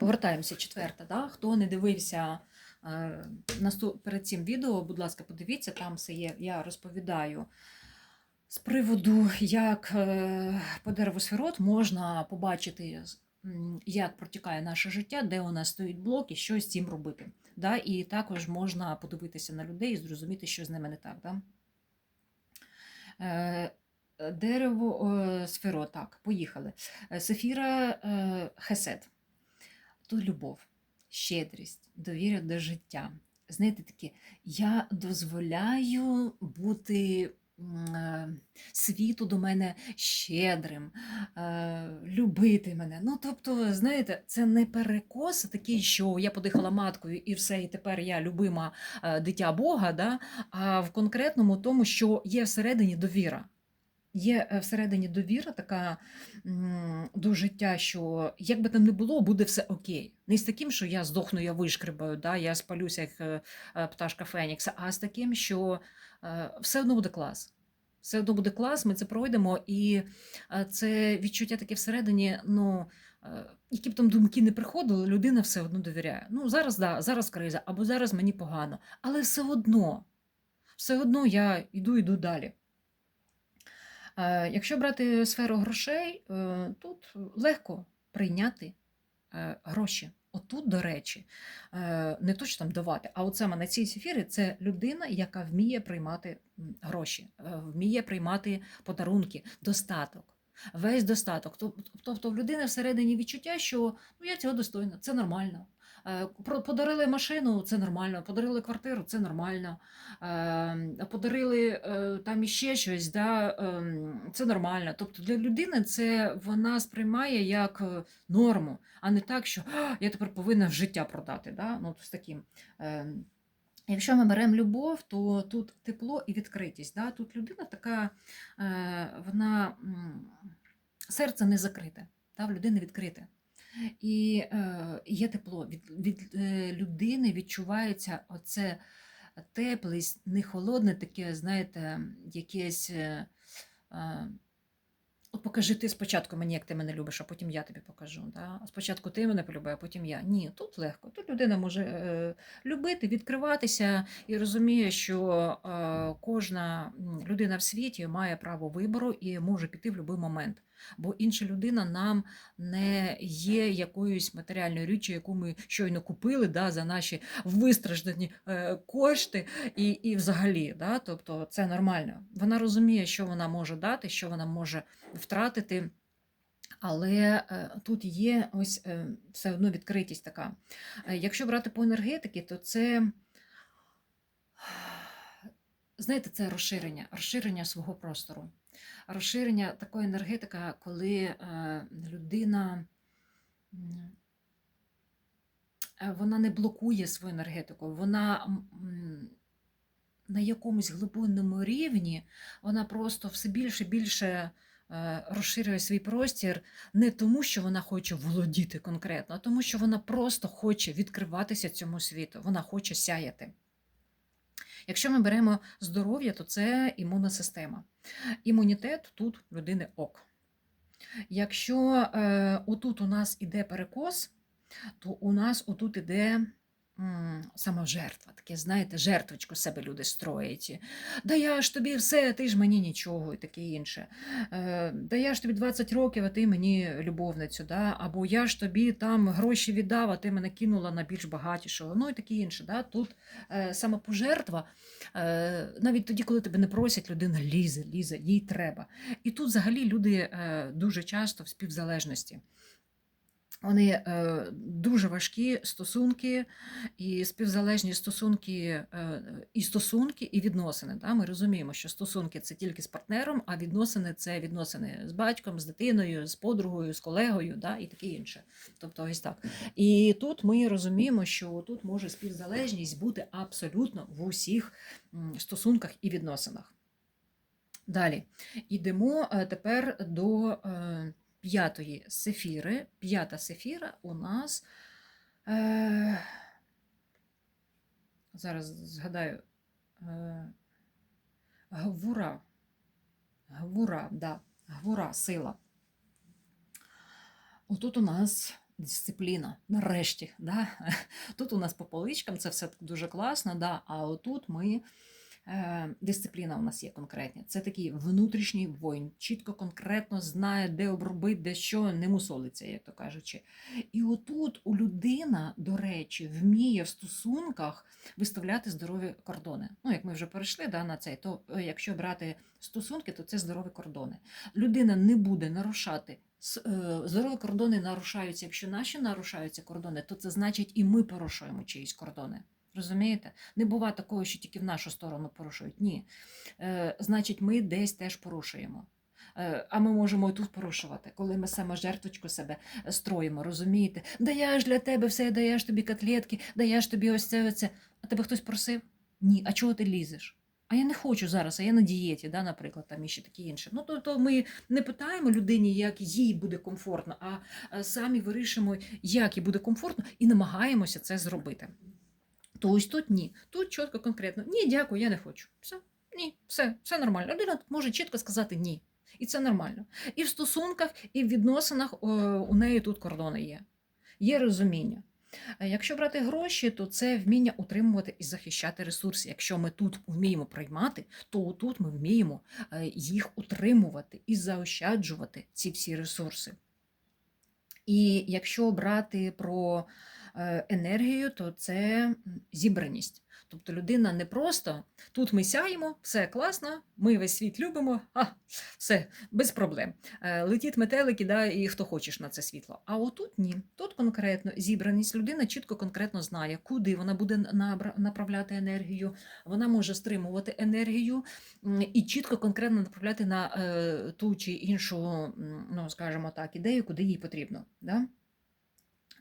Повертаємося четверта. Да? Хто не дивився е, перед цим відео, будь ласка, подивіться, там все є. Я розповідаю з приводу, як е, по дереву сферот можна побачити, як протікає наше життя, де у нас стоїть блок і що з цим робити. Да? І також можна подивитися на людей і зрозуміти, що з ними не так. Да? Е, Дерево сферо, так, поїхали. Сефіра е, То любов, щедрість, довіра до життя. Знаєте, таке, я дозволяю бути е, світу до мене щедрим, е, любити мене. Ну, тобто, знаєте, це не перекос такий, що я подихала маткою і все, і тепер я любима е, дитя Бога, да? а в конкретному тому, що є всередині довіра. Є е, всередині довіра така до життя, що як би там не було, буде все окей. Не з таким, що я здохну, я вишкрибаю, да, я спалюся як е, е, пташка Фенікса, а з таким, що все одно буде клас. Все одно буде клас, ми це пройдемо, і це відчуття таке всередині, ну. Які б там думки не приходили, людина все одно довіряє. Ну, зараз да, зараз криза, або зараз мені погано. Але все одно, все одно я йду, йду далі. Е, Якщо брати сферу грошей, е, тут легко прийняти е, гроші. Отут, до речі, не то, що там давати, а от саме на цій сефірі це людина, яка вміє приймати гроші, вміє приймати подарунки, достаток. Весь достаток. Тобто в людини всередині відчуття, що ну, я цього достойна, це нормально. Е, Подарили машину, це нормально, подарили квартиру, це нормально. Е, Подарили е, там іще щось, да, це нормально. Тобто для людини це вона сприймає як норму, а не так, що я тепер повинна життя продати. Да? Ну, з таким. Якщо ми беремо любов, то тут тепло і відкритість. Да? Тут людина така, вона серце не закрите, да? в людини відкрите. І е, є тепло. Від, від е, людини відчувається оце теплість, не холодне, таке, знаєте, якесь. е, От покажи ти спочатку мені, як ти мене любиш, а потім я тобі покажу. Да? Спочатку ти мене полюбив, а потім я. Ні, тут легко. Тут людина може е, любити, відкриватися і розуміє, що е, кожна людина в світі має право вибору і може піти в будь-який момент. Бо інша людина нам не є якоюсь матеріальною річчю, яку ми щойно купили да, за наші вистраждані е, кошти, і, і взагалі, да, тобто це нормально. Вона розуміє, що вона може дати, що вона може втратити. Але е, тут є ось е, все одно відкритість така. Якщо брати по енергетики, то це, знаєте, це розширення, розширення свого простору. Розширення такої енергетика, коли е, людина е, вона не блокує свою енергетику, вона на якомусь глибинному рівні вона просто все більше і більше е, розширює свій простір не тому, що вона хоче володіти конкретно, а тому, що вона просто хоче відкриватися цьому світу, вона хоче сяяти. Якщо ми беремо здоров'я, то це імунна система. Імунітет тут людини ок. Якщо е, отут у нас іде перекос, то у нас отут іде саможертва. Таке, знаєте, жертвочку себе люди строять. Да я ж тобі все, ти ж мені нічого і таке інше. Е, да я ж тобі 20 років, а ти мені любовницю. Да? Або я ж тобі там гроші віддав, а ти мене кинула на більш багатішого. Ну і таке інше. Да? Тут е, самопожертва, е, навіть тоді, коли тебе не просять, людина лізе, лізе, їй треба. І тут взагалі люди дуже часто в співзалежності. Вони е, дуже важкі стосунки, і співзалежні стосунки, е, і стосунки, і відносини. Да? Ми розуміємо, що стосунки це тільки з партнером, а відносини це відносини з батьком, з дитиною, з подругою, з колегою, да? і таке інше. Тобто ось так. І тут ми розуміємо, що тут може співзалежність бути абсолютно в усіх стосунках і відносинах. Далі йдемо е, тепер до п'ятої сефіри. П'ята сефіра у нас. Е, зараз згадаю. Е, гвура. Гвура, да. Гвура, сила. Отут у нас дисципліна, нарешті. Да? Тут у нас по поличкам це все дуже класно, да? а отут ми. Е, Дисципліна у нас є конкретна. Це такий внутрішній воїн, чітко, конкретно знає, де обробити, де що, не мусолиться, як то кажучи. І отут у людина, до речі, вміє в стосунках виставляти здорові кордони. Ну, як ми вже перейшли да, на цей, то е, якщо брати стосунки, то це здорові кордони. Людина не буде нарушати. е, Здорові кордони нарушаються. Якщо наші нарушаються кордони, то це значить і ми порушуємо чиїсь кордони. Розумієте? Не буває такого, що тільки в нашу сторону порушують. Ні. Е, значить, ми десь теж порушуємо. Е, А ми можемо і тут порушувати, коли ми саме жертвочку себе строїмо, розумієте? Да я ж для тебе все, да я ж тобі котлетки, да я ж тобі ось це, ось. А тебе хтось просив? Ні. А чого ти лізеш? А я не хочу зараз, а я на дієті, да, наприклад, там і ще таке інше. Ну, тобто ми не питаємо людині, як їй буде комфортно, а самі вирішимо, як їй буде комфортно, і намагаємося це зробити. То ось тут ні. Тут чітко, конкретно. Ні, дякую, я не хочу. Все, ні, все, все нормально. Людина може чітко сказати ні. І це нормально. І в стосунках, і в відносинах у неї тут кордони є. Є розуміння. Якщо брати гроші, то це вміння утримувати і захищати ресурси. Якщо ми тут вміємо приймати, то тут ми вміємо е, їх утримувати і заощаджувати ці всі ресурси. І якщо брати про е, енергію, то це зібраність. Тобто людина не просто тут ми сяємо, все класно, ми весь світ любимо, а все без проблем. Е, Летіть метелики, да, і хто хочеш на це світло. А отут ні. Тут конкретно зібраність людина чітко конкретно знає, куди вона буде направляти енергію. Вона може стримувати енергію і чітко конкретно направляти на е, ту чи іншу, ну скажімо так, ідею, куди їй потрібно. Да?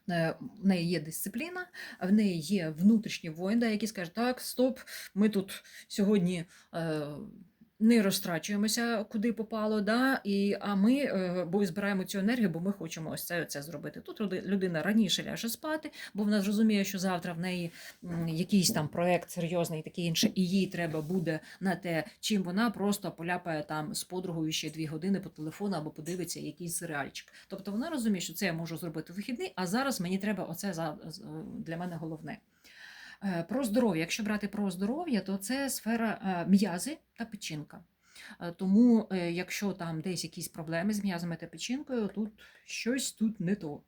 Е, В неї є дисципліна, в неї є внутрішні воїни, які скажуть, так, стоп, ми тут сьогодні е, не розтрачуємося, куди попало, да, і, а ми е, бо збираємо цю енергію, бо ми хочемо ось це, це зробити. Тут люди- людина раніше ляже спати, бо вона зрозуміє, що завтра в неї якийсь там проект серйозний таке інше, і їй треба буде на те, чим вона просто поляпає там з подругою ще дві години по телефону або подивиться якийсь серіальчик. Тобто вона розуміє, що це я можу зробити в вихідний, а зараз мені треба оце за для мене головне. Е, Про здоров'я. Якщо брати про здоров'я, то це сфера е, м'язи та печінка. Е, Тому, якщо там десь якісь проблеми з м'язами та печінкою, тут щось тут не то.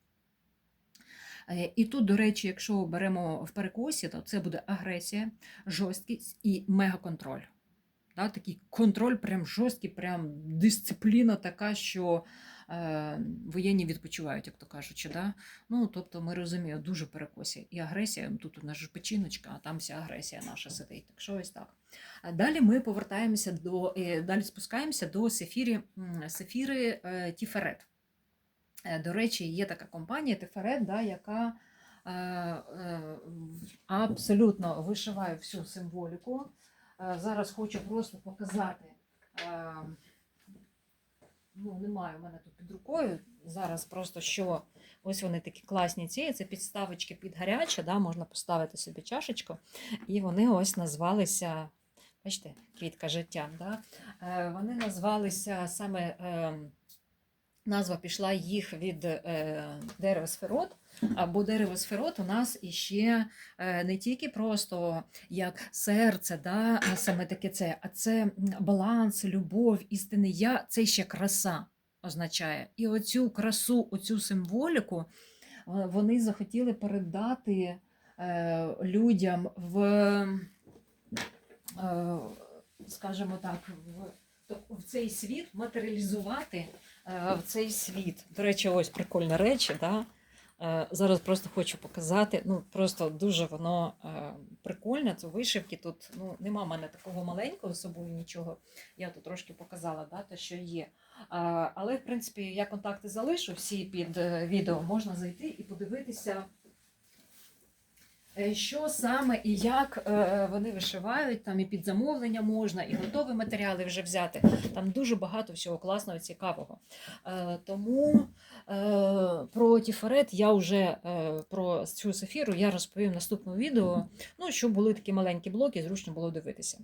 І тут, до речі, якщо беремо в перекосі, то це буде агресія, жорсткість і мегаконтроль. Такий контроль, прям жорсткий, прям дисципліна така, що воєнні відпочивають, як то кажучи. Да? Ну, тобто ми розуміємо, дуже перекосі. І агресія, тут у нас ж печіночка, а там вся агресія наша сидить. Так що ось так. Далі ми повертаємося до, е, далі спускаємося до сефірі, сефіри е, Тіферет. Е, До речі, є така компанія Теферет, да, яка е, е, абсолютно вишиває всю символіку. Е, Зараз хочу просто показати. Ну, немає у мене тут під рукою. Зараз просто що ось вони такі класні ці. Це підставочки під гаряче, да, можна поставити собі чашечку. І вони ось назвалися, бачите, квітка життя. Да? Е, Вони назвалися саме. е, Назва пішла їх від е, дерева сферот, або дерево сферот у нас іще е, не тільки просто як серце, да, саме таке це, а це баланс, любов, істинне я, це ще краса означає. І оцю красу, оцю символіку е, вони захотіли передати е, людям в, скажімо так, в, в цей світ матеріалізувати в цей світ. До речі, ось прикольна речі. Да? Е, Зараз просто хочу показати. Ну, просто дуже воно е, прикольне. Це вишивки. Тут ну, нема в мене такого маленького з собою нічого. Я тут трошки показала, да, те, що є. Але, в принципі, я контакти залишу всі під е, відео. Можна зайти і подивитися. Е, Що саме і як е, вони вишивають, там і під замовлення можна, і готові матеріали вже взяти. Там дуже багато всього класного, цікавого. Е, Тому про Тіфарет я вже про цю сефіру я розповім в наступному відео. Ну, щоб були такі маленькі блоки, зручно було дивитися.